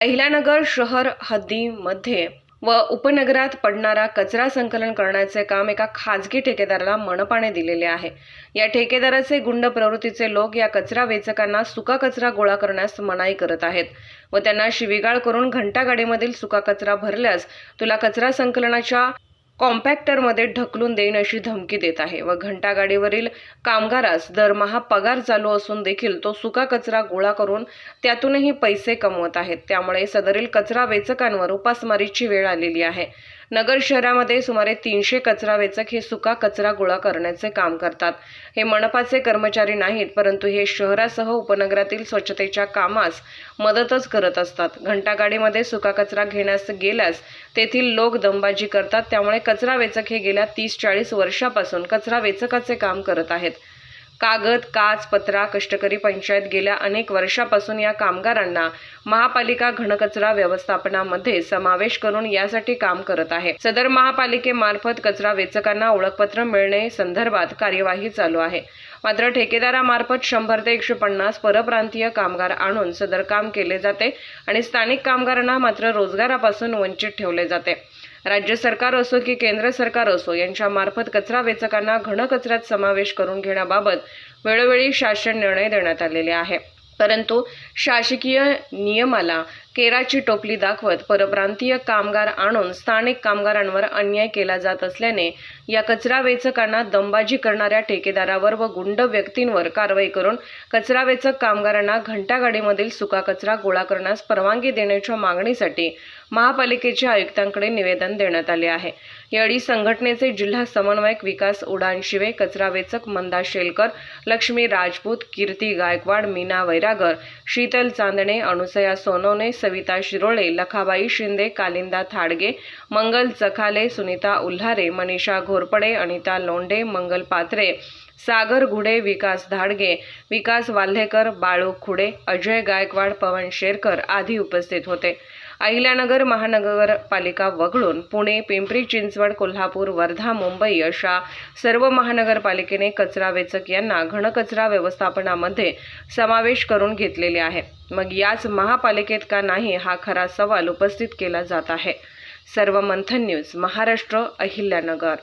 अहिल्यानगर शहर हद्दीमध्ये व उपनगरात पडणारा कचरा संकलन करण्याचे काम एका खाजगी ठेकेदाराला मनपाने दिलेले आहे. या ठेकेदाराचे गुंड प्रवृत्तीचे लोक या कचरा वेचकांना सुका कचरा गोळा करण्यास मनाई करत आहेत व त्यांना शिवीगाळ करून घंटागाडीमधील सुका कचरा भरल्यास तुला कचरा संकलनाच्या कॉम्पॅक्टरमध्ये ढकलून देईन अशी धमकी देत आहे व घंटागाडीवरील कामगारास दरमहा पगार चालू असून देखील तो सुका कचरा गोळा करून त्यातूनही पैसे कमवत आहेत. त्यामुळे सदरील कचरा वेचकांवर उपासमारीची वेळ आलेली आहे. नगर शहरामध्ये सुमारे तीनशे कचरा वेचक हे सुका कचरा गोळा करण्याचे काम करतात. हे मनपाचे कर्मचारी नाहीत परंतु हे शहरासह उपनगरातील स्वच्छतेच्या कामास मदतच करत असतात. घंटागाडीमध्ये सुका कचरा घेण्यास गेल्यास तेथील लोक दमबाजी करतात. त्यामुळे कचरा वेचक हे गेल्या तीस चाळीस वर्षापासून कचरा वेचकाचे काम करत आहेत. कागद काच पत्रा कष्टकरी पंचायत गेल्या अनेक वर्षापासून या कामगारांना महापालिका घनकचरा व्यवस्थापनामध्ये समावेश करून यासाठी काम करत आहे. सदर महापालिकेमार्फत कचरा वेचकांना ओळखपत्र मिळणे संदर्भात कार्यवाही चालू आहे. मात्र ठेकेदारामार्फत शंभर ते एकशे पन्नास परप्रांतीय कामगार आणून सदर काम केले जाते आणि स्थानिक कामगारांना मात्र रोजगारापासून वंचित ठेवले जाते. राज्य सरकार असो की केंद्र सरकार असो यांच्या मार्फत कचरा वेचकांना घनकचऱ्यात समावेश करून घेण्याबाबत वेळोवेळी शासन निर्णय देण्यात आलेले आहे. परंतु शासकीय नियमाला केराची टोपली दाखवत परप्रांतीय कामगार आणून स्थानिक कामगारांवर अन्याय केला जात असल्याने या कचरा वेचकांना दंबाजी करणाऱ्या ठेकेदारावर व गुंड व्यक्तींवर कारवाई करून कचरा वेचक कामगारांना घंटागाडीमधील सुका कचरा गोळा करण्यास परवानगी देण्याच्या मागणीसाठी महापालिकेच्या आयुक्तांकडे निवेदन देण्यात आले आहे. यावेळी संघटनेचे जिल्हा समन्वयक विकास उडानशिवे कचरा वेचक मंदा शेलकर लक्ष्मी राजपूत कीर्ती गायकवाड मीना वैरागर शीतल चांदणे अनुसया सोनवणे सविता शिरोळे लखाबाई शिंदे कालिंदा थाडगे मंगल चखाले सुनीता उल्हारे मनीषा घोरपडे अनिता लोंढे मंगल पात्रे सागर घुडे विकास धाडगे विकास वाल्हेकर बाळू खुडे अजय गायकवाड पवन शेरकर आदी उपस्थित होते. अहिल्यानगर महानगरपालिका वगळून पुणे पिंपरी चिंचवड कोल्हापूर वर्धा मुंबई अशा सर्व महानगरपालिकेने कचरा वेचक यांना घनकचरा व्यवस्थापनामध्ये समावेश करून घेतलेले आहे. मग याच महापालिकेत का नाही हा खरा सवाल उपस्थित केला जात आहे. सर्व मंथन न्यूज महाराष्ट्र अहिल्यानगर.